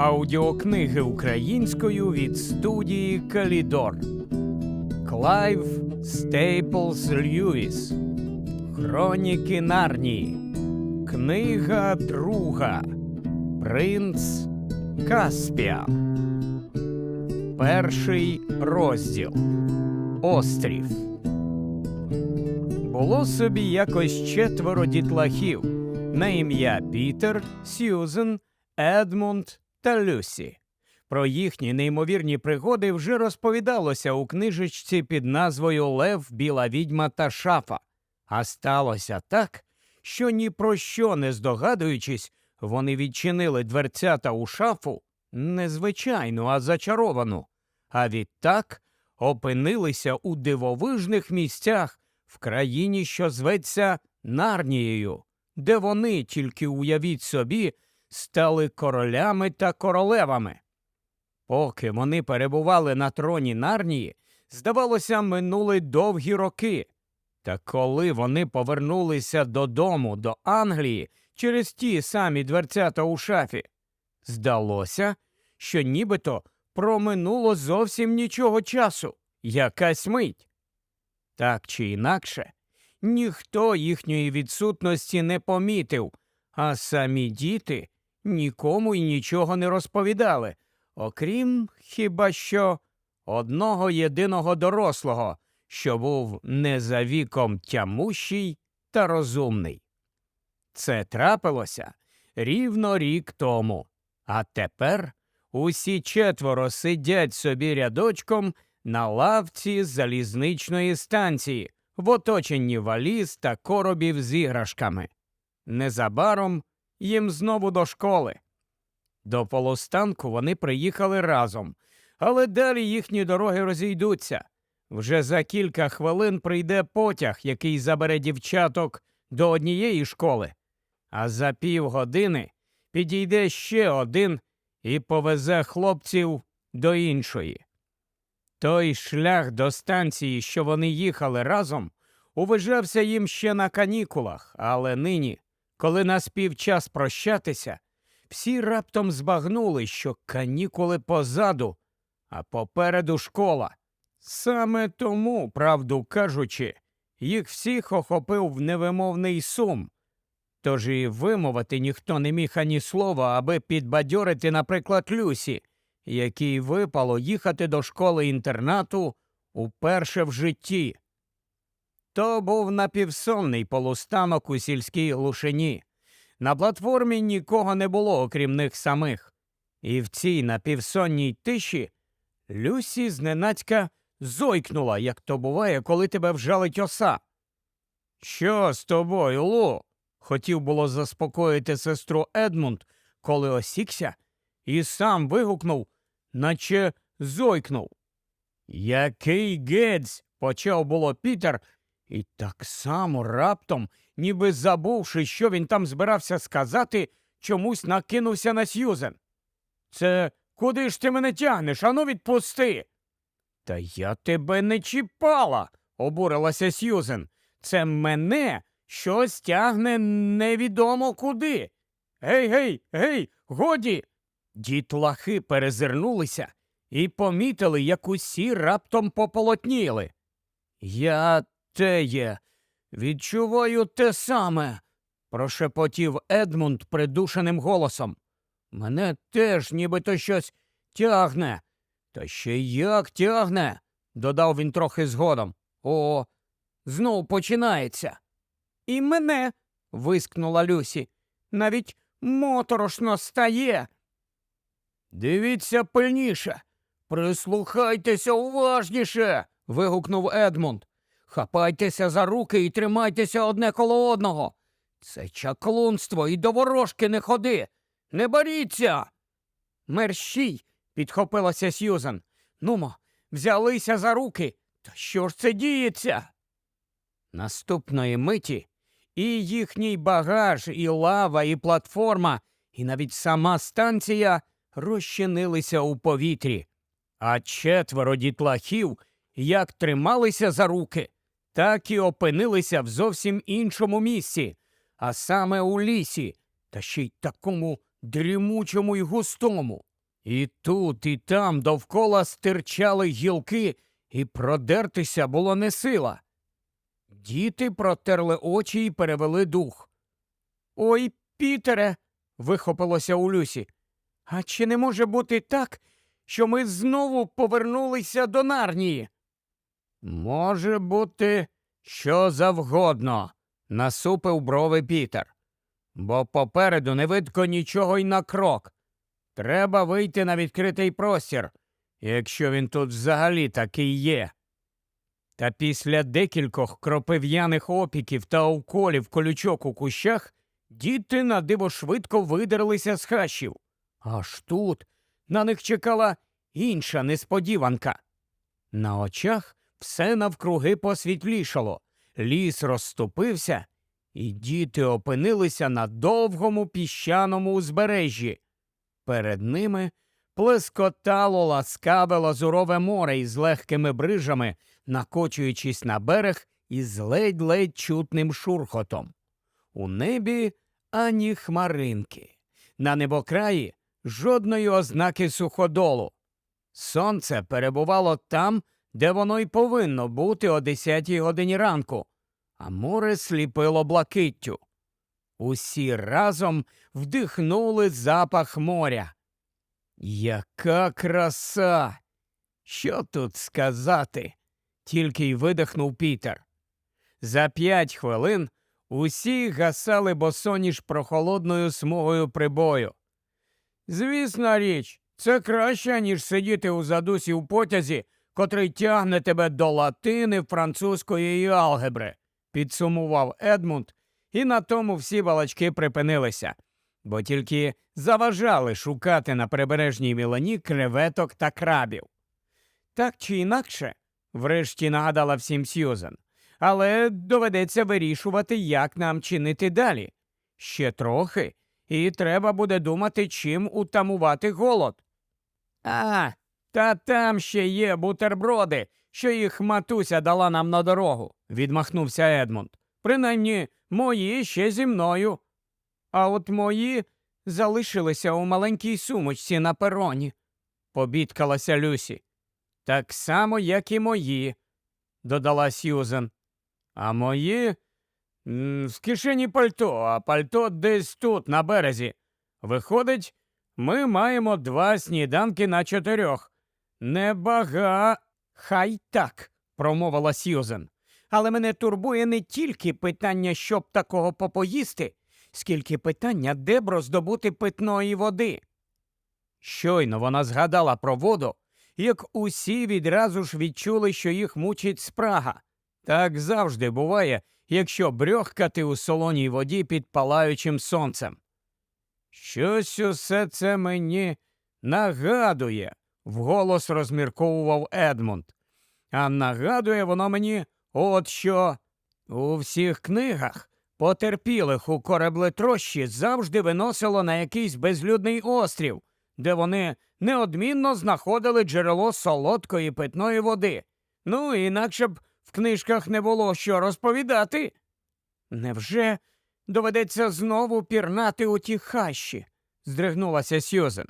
Аудіокниги українською від студії Калідор. Клайв Стейплз Льюіс. Хроніки Нарнії. Книга друга. Принц Каспія. Перший розділ. Острів. Було собі якось четверо дітлахів на ім'я Пітер, Сьюзен, Едмунд та Люсі. Про їхні неймовірні пригоди вже розповідалося у книжечці під назвою Лев, Біла відьма та шафа. А сталося так, що ні про що не здогадуючись, вони відчинили дверцята у шафу незвичайну, а зачаровану, а відтак опинилися у дивовижних місцях в країні, що зветься Нарнією, де вони, тільки уявіть собі, стали королями та королевами. Поки вони перебували на троні Нарнії, здавалося, минули довгі роки. Та коли вони повернулися додому до Англії через ті самі дверцята у шафі, здалося, що нібито проминуло зовсім нічого часу, якась мить. Так чи інакше, ніхто їхньої відсутності не помітив, а самі діти нікому й нічого не розповідали, окрім хіба що одного єдиного дорослого, що був не за віком тямущий та розумний. Це трапилося рівно рік тому, а тепер усі четверо сидять собі рядочком на лавці залізничної станції в оточенні валіз та коробів з іграшками. Незабаром їм знову до школи. До полустанку вони приїхали разом, але далі їхні дороги розійдуться. Вже за кілька хвилин прийде потяг, який забере дівчаток до однієї школи, а за півгодини підійде ще один і повезе хлопців до іншої. Той шлях до станції, що вони їхали разом, уважався їм ще на канікулах, але нині, коли наспів час прощатися, всі раптом збагнули, що канікули позаду, а попереду школа. Саме тому, правду кажучи, їх всіх охопив невимовний сум. Тож і вимовити ніхто не міг ані слова, аби підбадьорити, наприклад, Люсі, якій випало їхати до школи інтернату уперше в житті. То був напівсонний полустанок у сільській глушині. На платформі нікого не було, окрім них самих. І в цій напівсонній тиші Люсі зненацька зойкнула, як то буває, коли тебе вжалить оса. Що з тобою, Лу? хотів було заспокоїти сестру Едмунд, коли осікся, і сам вигукнув, наче зойкнув. Який гець? почав було Пітер, і так само раптом, ніби забувши, що він там збирався сказати, чомусь накинувся на Сьюзен. Це куди ж ти мене тягнеш? Ану відпусти. Та я тебе не чіпала, обурилася Сьюзен. Це мене щось тягне невідомо куди. Гей, гей, гей, годі. Дітлахи перезирнулися і помітили, як усі раптом пополотніли. Я теє, відчуваю те саме, прошепотів Едмунд придушеним голосом. Мене теж нібито щось тягне. Та ще як тягне, додав він трохи згодом. О, знов починається. І мене. вискнула Люсі. Навіть моторошно стає. Дивіться пильніше, прислухайтеся уважніше. вигукнув Едмунд. Хапайтеся за руки і тримайтеся одне коло одного. Це чаклунство і до ворожки не ходи. Не боріться. Мерщій, підхопилася Сьюзан. Нумо, взялися за руки. Та що ж це діється? Наступної миті і їхній багаж, і лава, і платформа, і навіть сама станція розчинилися у повітрі, а четверо дітлахів як трималися за руки, так і опинилися в зовсім іншому місці, а саме у лісі, та ще й такому дрімучому й густому. І тут, і там довкола стирчали гілки, і продертися було не сила. Діти протерли очі і перевели дух. Ой, Пітере. вихопилося у Люсі. А чи не може бути так, що ми знову повернулися до Нарнії? Може бути, що завгодно, насупив брови Пітер. Бо попереду не видко нічого й на крок. Треба вийти на відкритий простір, якщо він тут взагалі такий є. Та після декількох кропив'яних опіків та уколів колючок у кущах діти на диво швидко видерлися з хащів. Аж тут на них чекала інша несподіванка. На очах все навкруги посвітлішало, ліс розступився, і діти опинилися на довгому піщаному узбережжі. Перед ними плескотало ласкаве лазурове море із легкими брижами, накочуючись на берег із ледь-ледь чутним шурхотом. У небі ані хмаринки. На небокраї жодної ознаки суходолу. Сонце перебувало там, де воно й повинно бути о 10 годині ранку, а море сліпило блакиттю. Усі разом вдихнули запах моря. Яка краса! Що тут сказати? тільки й видихнув Пітер. За п'ять хвилин усі гасали босоніж прохолодною смугою прибою. Звісна річ, це краще, ніж сидіти у задусі в потязі, котрий тягне тебе до латини, французької і алгебри, підсумував Едмунд, і на тому всі балачки припинилися, бо тільки заважали шукати на прибережній мілані креветок та крабів. Так чи інакше, врешті нагадала всім Сьюзен, але доведеться вирішувати, як нам чинити далі. Ще трохи, і треба буде думати, чим утамувати голод. А, та там ще є бутерброди, що їх матуся дала нам на дорогу, відмахнувся Едмунд. Принаймні, мої ще зі мною. А от мої залишилися у маленькій сумочці на пероні, побідкалася Люсі. Так само, як і мої, додала Сьюзен. А мої в кишені пальто, а пальто десь тут, на березі. Виходить, ми маємо два сніданки на чотирьох. Небага. Хай так, промовила Сьюзен. Але мене турбує не тільки питання, щоб такого попоїсти, скільки питання, де б роздобути питної води. Щойно вона згадала про воду, як усі відразу ж відчули, що їх мучить спрага. Так завжди буває, якщо брьохкати у солоній воді під палаючим сонцем. Щось усе це мені нагадує, вголос розмірковував Едмунд. А нагадує воно мені от що у всіх книгах потерпілих у кораблетрощі завжди виносило на якийсь безлюдний острів, де вони неодмінно знаходили джерело солодкої питної води. Ну, інакше б в книжках не було що розповідати. Невже доведеться знову пірнати у ті хащі? здригнулася Сьюзен.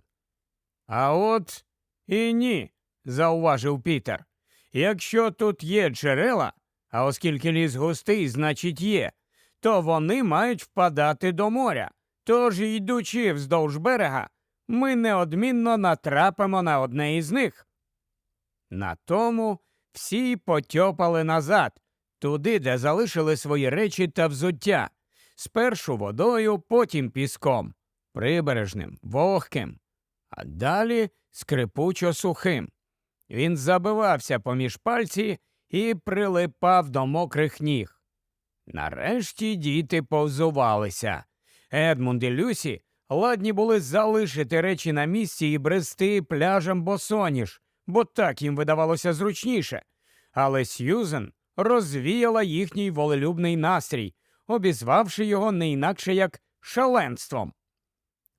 А от і ні, зауважив Пітер. Якщо тут є джерела, а оскільки ліс густий, значить є, то вони мають впадати до моря. Тож, йдучи вздовж берега, ми неодмінно натрапимо на одне із них. На тому всі потьопали назад, туди, де залишили свої речі та взуття, спершу водою, потім піском, прибережним, вогким, а далі скрипучо сухим. Він забивався поміж пальці і прилипав до мокрих ніг. Нарешті діти повзувалися. Едмунд і Люсі ладні були залишити речі на місці і брести пляжем босоніж, бо так їм видавалося зручніше. Але Сьюзен розвіяла їхній волелюбний настрій, обізвавши його не інакше як шаленством.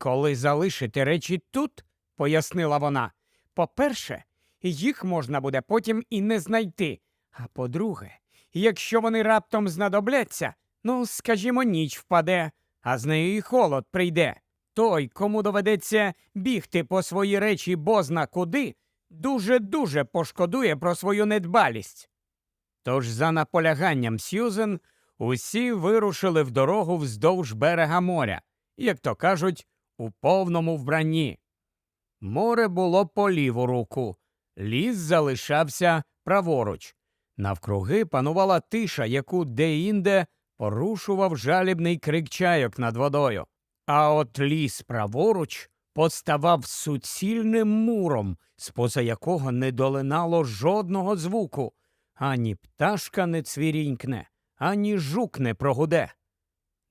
Коли залишити речі тут, пояснила вона, по-перше, їх можна буде потім і не знайти. А по-друге, якщо вони раптом знадобляться, ну, скажімо, ніч впаде, а з нею і холод прийде. той, кому доведеться бігти по свої речі бозна куди, дуже-дуже пошкодує про свою недбалість. Тож, за наполяганням Сьюзен, усі вирушили в дорогу вздовж берега моря, як то кажуть, у повному вбранні. Море було по ліву руку, ліс залишався праворуч. Навкруги панувала тиша, яку де-інде порушував жалібний крик чайок над водою. А от ліс праворуч поставав суцільним муром, споза якого не долинало жодного звуку, ані пташка не цвірінькне, ані жук не прогуде.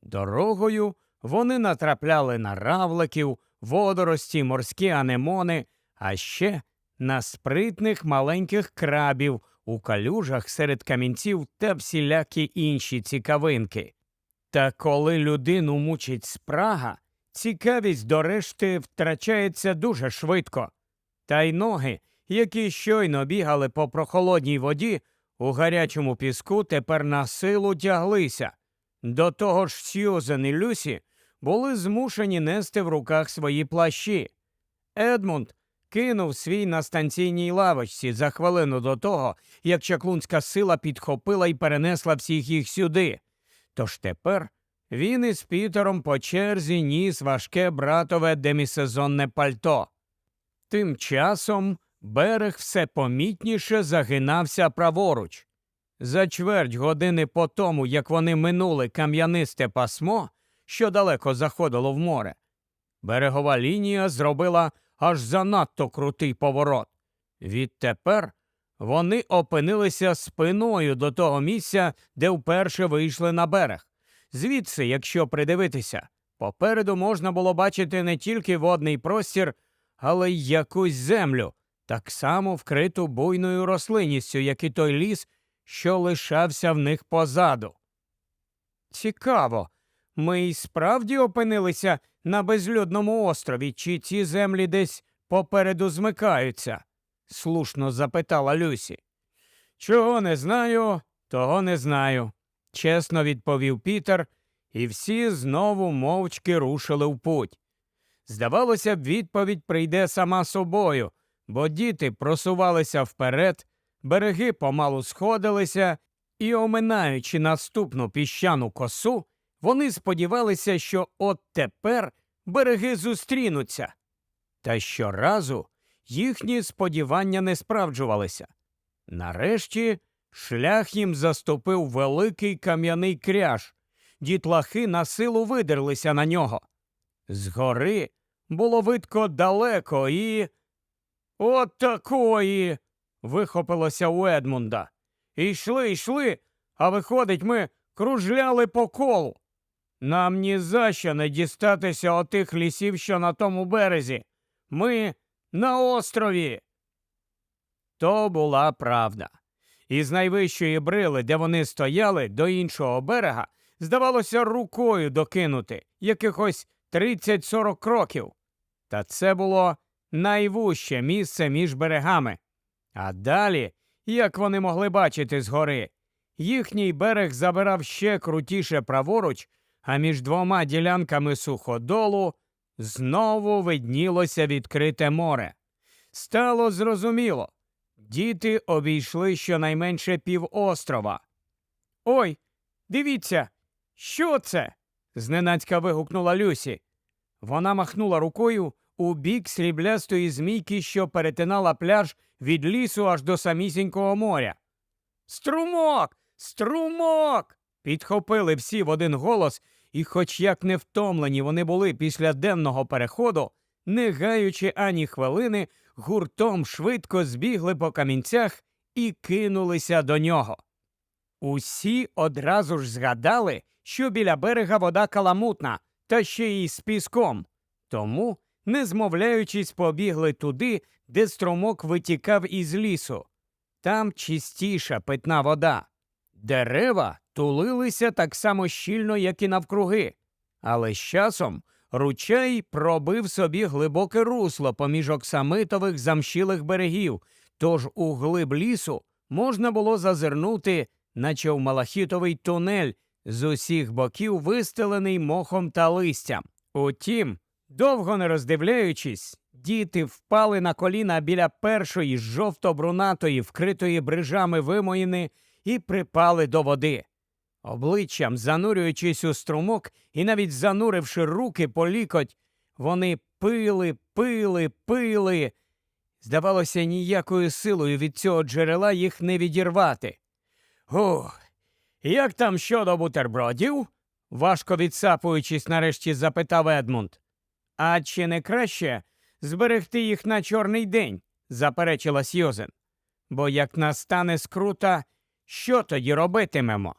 Дорогою вони натрапляли на равликів, водорості, морські анемони, а ще на спритних маленьких крабів у калюжах серед камінців та всілякі інші цікавинки. Та коли людину мучить спрага, цікавість до решти втрачається дуже швидко. Та й ноги, які щойно бігали по прохолодній воді, у гарячому піску тепер на силу тяглися. До того ж Сьюзен і Люсі були змушені нести в руках свої плащі. Едмунд кинув свій на станційній лавочці за хвилину до того, як чаклунська сила підхопила і перенесла всіх їх сюди. Тож тепер він із Пітером по черзі ніс важке братове демісезонне пальто. Тим часом берег все помітніше загинався праворуч. За чверть години по тому, як вони минули кам'янисте пасмо, що далеко заходило в море, берегова лінія зробила аж занадто крутий поворот. Відтепер вони опинилися спиною до того місця, де вперше вийшли на берег. Звідси, якщо придивитися, попереду можна було бачити не тільки водний простір, але й якусь землю, так само вкриту буйною рослинністю, як і той ліс, що лишався в них позаду. Цікаво, ми й справді опинилися на безлюдному острові, чи ці землі десь попереду змикаються? слушно запитала Люсі. Чого не знаю, того не знаю, чесно відповів Пітер, і всі знову мовчки рушили в путь. Здавалося б, відповідь прийде сама собою, бо діти просувалися вперед, береги помалу сходилися, і, оминаючи наступну піщану косу, вони сподівалися, що от тепер береги зустрінуться. Та щоразу їхні сподівання не справджувалися. Нарешті шлях їм заступив великий кам'яний кряж, дітлахи на силу видерлися на нього. Згори було видко далеко і. От такої. вихопилося у Едмунда. Ішли, йшли, а виходить, ми кружляли по колу. Нам ні за що не дістатися отих лісів, що на тому березі. Ми на острові. То була правда. Із найвищої брили, де вони стояли, до іншого берега, здавалося, рукою докинути якихось 30-40 кроків. Та це було найвуще місце між берегами. А далі, як вони могли бачити згори, їхній берег забирав ще крутіше праворуч, а між двома ділянками суходолу знову виднілося відкрите море. Стало зрозуміло. Діти обійшли щонайменше півострова. Ой, дивіться, що це? зненацька вигукнула Люсі. Вона махнула рукою у бік сріблястої змійки, що перетинала пляж від лісу аж до самісінького моря. Струмок! Струмок! Підхопили всі в один голос, і, хоч як не втомлені вони були після денного переходу, не гаючи ані хвилини, гуртом швидко збігли по камінцях і кинулися до нього. Усі одразу ж згадали, що біля берега вода каламутна, та ще й з піском. Тому, не змовляючись, побігли туди, де струмок витікав із лісу. Там чистіша питна вода. Дерева тулилися так само щільно, як і навкруги, але з часом ручай пробив собі глибоке русло поміж оксамитових замшілих берегів, тож у глиб лісу можна було зазирнути, наче в малахітовий тунель, з усіх боків вистелений мохом та листям. Утім, Довго не роздивляючись, діти впали на коліна біля першої жовто-брунатої, вкритої брижами вимоїни, і припали до води. Обличчям, занурюючись у струмок і навіть зануривши руки по лікоть, вони пили, пили, пили. Здавалося, ніякою силою від цього джерела їх не відірвати. Ух, як там щодо бутербродів? важко відсапуючись, нарешті запитав Едмунд. А чи не краще зберегти їх на чорний день? заперечила Сьюзен. Бо як настане скрута, що тоді робитимемо?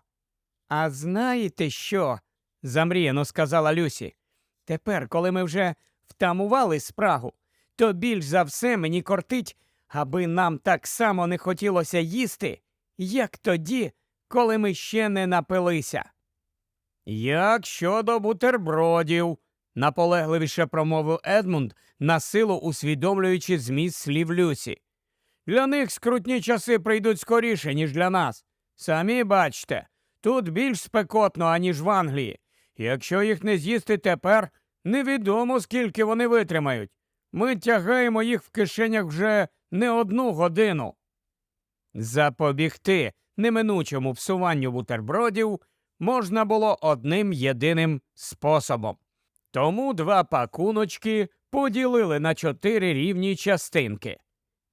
А знаєте що? замріяно сказала Люсі. Тепер, коли ми вже втамували спрагу, то більш за все мені кортить, аби нам так само не хотілося їсти, як тоді, коли ми ще не напилися. Як щодо бутербродів, наполегливіше промовив Едмунд, на силу усвідомлюючи зміст слів Люсі. Для них скрутні часи прийдуть скоріше, ніж для нас. Самі бачте, тут більш спекотно, аніж в Англії. Якщо їх не з'їсти тепер, невідомо скільки вони витримають. Ми тягаємо їх в кишенях вже не одну годину. Запобігти неминучому псуванню бутербродів можна було одним єдиним способом. Тому два пакуночки поділили на чотири рівні частинки.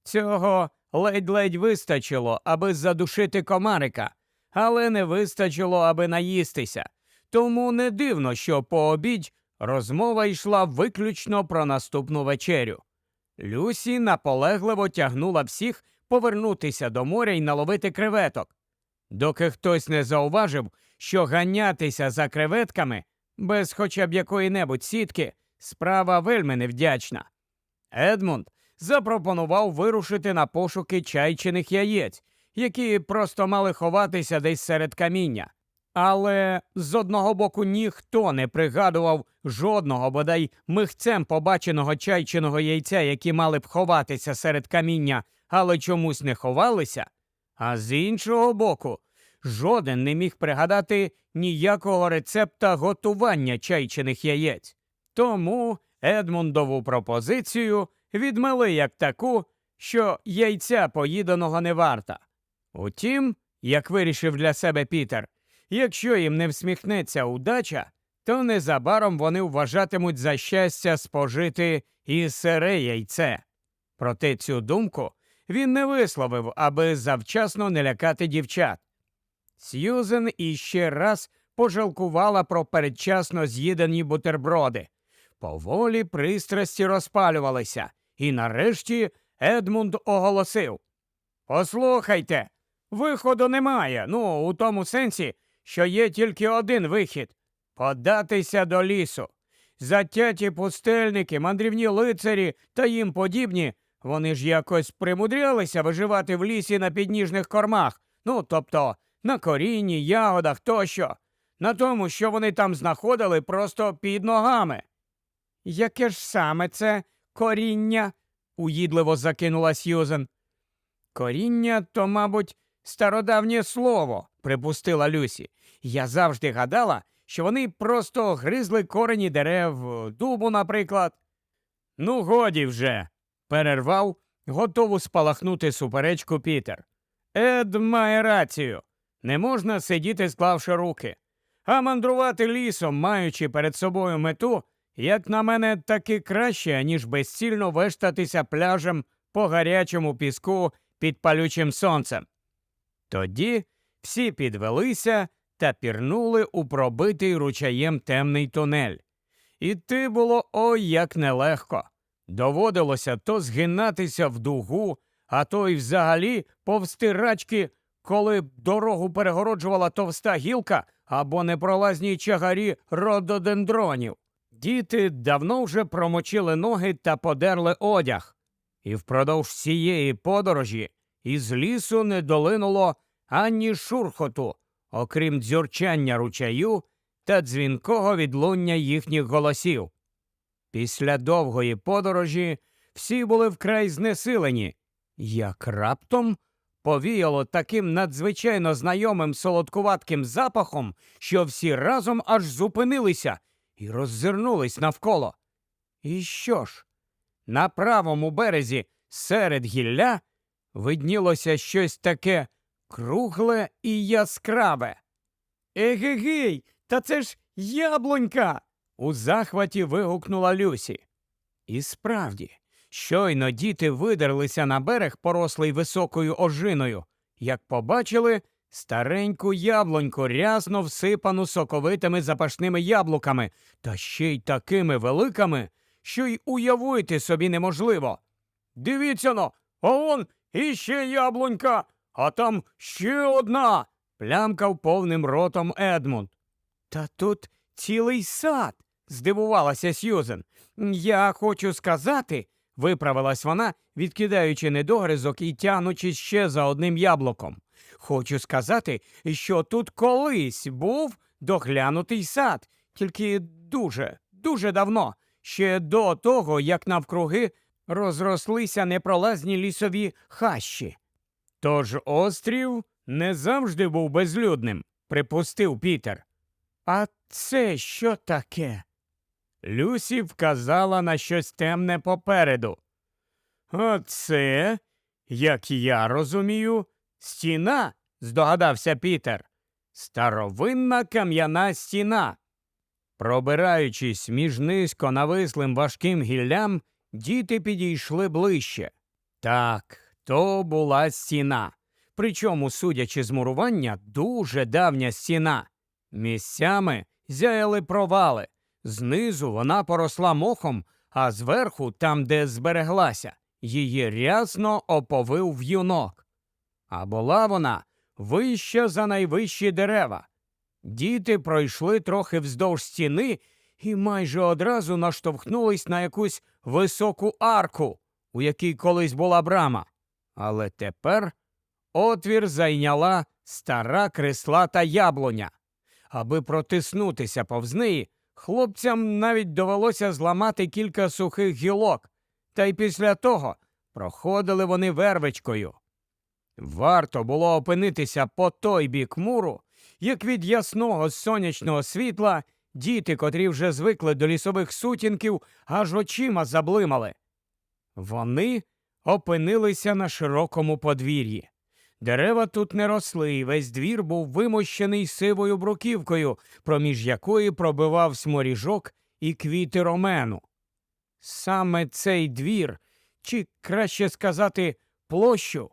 Цього ледь-ледь вистачило, аби задушити комарика, але не вистачило, аби наїстися. Тому не дивно, що по обідь розмова йшла виключно про наступну вечерю. Люсі наполегливо тягнула всіх повернутися до моря і наловити креветок, доки хтось не зауважив, що ганятися за креветками без хоча б якої-небудь сітки справа вельми невдячна. Едмунд запропонував вирушити на пошуки чайчиних яєць, які просто мали ховатися десь серед каміння. Але з одного боку ніхто не пригадував жодного бодай михцем побаченого чайчиного яйця, які мали б ховатися серед каміння, але чомусь не ховалися. А з іншого боку, жоден не міг пригадати ніякого рецепта готування чайчиних яєць. Тому Едмундову пропозицію відмели як таку, що яйця поїданого не варта. Утім, як вирішив для себе Пітер, якщо їм не всміхнеться удача, то незабаром вони вважатимуть за щастя спожити і сире яйце. Проте цю думку він не висловив, аби завчасно не лякати дівчат. Сьюзен іще раз пожалкувала про передчасно з'їдені бутерброди. Поволі пристрасті розпалювалися, і нарешті Едмунд оголосив Послухайте, виходу немає. Ну, у тому сенсі, що є тільки один вихід податися до лісу. Затяті пустельники, мандрівні лицарі та їм подібні, вони ж якось примудрялися виживати в лісі на підніжних кормах, ну тобто на корінні, ягодах тощо, на тому, що вони там знаходили просто під ногами. Яке ж саме це коріння? уїдливо закинула Сьюзен. Коріння то, мабуть, стародавнє слово, припустила Люсі. Я завжди гадала, що вони просто гризли корені дерев, дубу, наприклад. Ну, годі вже, перервав, готову спалахнути суперечку Пітер. Ед має рацію. Не можна сидіти, склавши руки, а мандрувати лісом, маючи перед собою мету, як на мене, таки краще, ніж безцільно вештатися пляжем по гарячому піску під палючим сонцем. Тоді всі підвелися та пірнули у пробитий ручаєм темний тунель. Іти було ой як нелегко. Доводилося то згинатися в дугу, а то й взагалі повсти рачки, коли дорогу перегороджувала товста гілка або непролазні чагарі рододендронів. Діти давно вже промочили ноги та подерли одяг, і впродовж всієї подорожі із лісу не долинуло ані шурхоту, окрім дзюрчання ручаю та дзвінкого відлуння їхніх голосів. Після довгої подорожі всі були вкрай знесилені, як раптом повіяло таким надзвичайно знайомим солодкуватким запахом, що всі разом аж зупинилися і роззирнулись навколо. І що ж? На правому березі серед гілля виднілося щось таке кругле і яскраве. Егегей, та це ж яблунька. у захваті вигукнула Люсі. І справді, щойно діти видерлися на берег, порослий високою ожиною, як побачили стареньку яблуньку, рясно всипану соковитими запашними яблуками, та ще й такими великими, що й уявити собі неможливо. Дивіться но, а он іще яблунька, а там ще одна. плямкав повним ротом Едмунд. Та тут цілий сад, здивувалася Сьюзен. Я хочу сказати, виправилась вона, відкидаючи недогризок і тянучи ще за одним яблуком. Хочу сказати, що тут колись був доглянутий сад, тільки дуже, дуже давно, ще до того, як навкруги розрослися непролазні лісові хащі. Тож острів не завжди був безлюдним, припустив Пітер. А це що таке? Люсі вказала на щось темне попереду. Оце, як я розумію, стіна, здогадався Пітер. Старовинна кам'яна стіна. Пробираючись між низько навислим важким гіллям, діти підійшли ближче. Так, то була стіна. Причому, судячи з мурування, дуже давня стіна. Місцями зяяли провали. Знизу вона поросла мохом, а зверху, там, де збереглася, її рясно оповив в'юнок. А була вона вища за найвищі дерева. Діти пройшли трохи вздовж стіни і майже одразу наштовхнулись на якусь високу арку, у якій колись була брама. Але тепер отвір зайняла стара крислата яблуня. Аби протиснутися повз неї, хлопцям навіть довелося зламати кілька сухих гілок, та й після того проходили вони вервичкою. Варто було опинитися по той бік муру, як від ясного сонячного світла діти, котрі вже звикли до лісових сутінків, аж очима заблимали. Вони опинилися на широкому подвір'ї. Дерева тут не росли, і весь двір був вимощений сивою бруківкою, проміж якої пробивав сморіжок і квіти ромену. Саме цей двір, чи краще сказати, площу,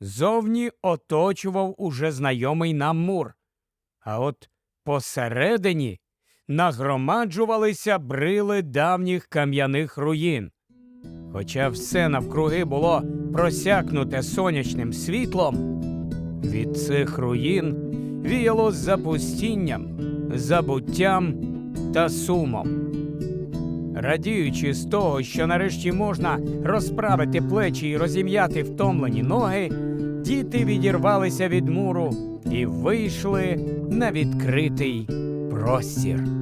зовні оточував уже знайомий нам мур. А от посередині нагромаджувалися брили давніх кам'яних руїн. Хоча все навкруги було просякнуте сонячним світлом, від цих руїн віяло запустінням, забуттям та сумом. Радіючи з того, що нарешті можна розправити плечі і розім'яти втомлені ноги, діти відірвалися від муру і вийшли на відкритий простір.